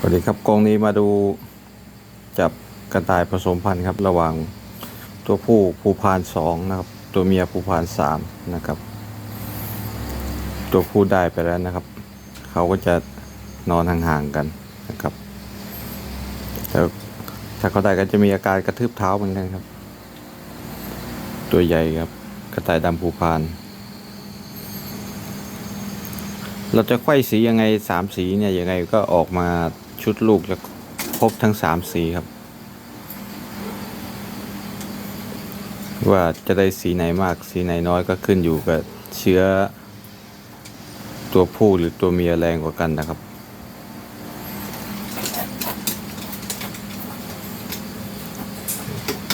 สวัสดีครับกรงนี้มาดูจับกระต่ายผสมพันธุ์ครับ ระหว่างตัวผู้ภูพานสองนะครับ ตัวเมียภูพานสามนะครับ ตัวผู้ได้ไปแล้วนะครับ เขาก็จะนอนห่างๆกันนะครับแต่ถ้าเขาได้ก็จะมีอาการกระทืบเท้าเหมือนกันครับ ตัวใหญ่ครับกระต่ายดำภูพานเราจะไขว้สียังไงสามสีเนี่ยยังไงก็ออกมา ชุดลูกจะครบทั้งสามสีครับ ว่าจะได้สีไหนมากสีไหนน้อยก็ขึ้นอยู่กับเชื้อ ตัวผู้หรือตัวเมียแรงกว่ากันนะครับ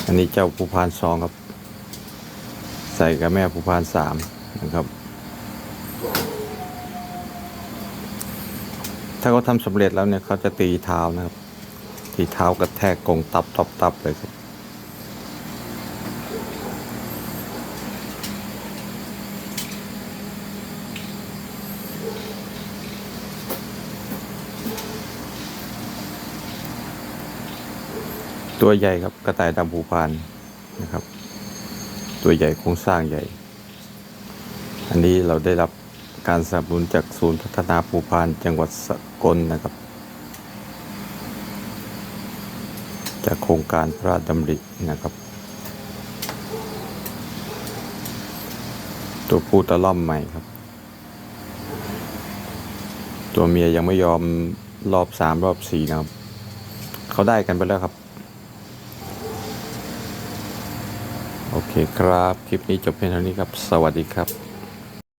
อันนี้เจ้าภูพานสองครับ ใส่กับแม่ภูพานสามนะครับ ถ้าเขาทำสำเร็จแล้วเนี่ยเขาจะตีเท้านะครับ ตีเท้ากระแทกกงตับตับตับเลยครับตัวใหญ่ครับกระต่ายดำภูพานนะครับ ตัวใหญ่โครงสร้างใหญ่ อันนี้เราได้รับ การสนับสนุนจากศูนย์พัฒนาภูพานจังหวัดสกลนะครับ จากโครงการพระราชดำรินะครับ ตัวผู้ตะล่อมใหม่ครับ ตัวเมียยังไม่ยอมรอบสามรอบสี่นะครับ เขาได้กันไปแล้วครับ โอเคครับ คลิปนี้จบเพียงเท่านี้ครับ สวัสดีครับ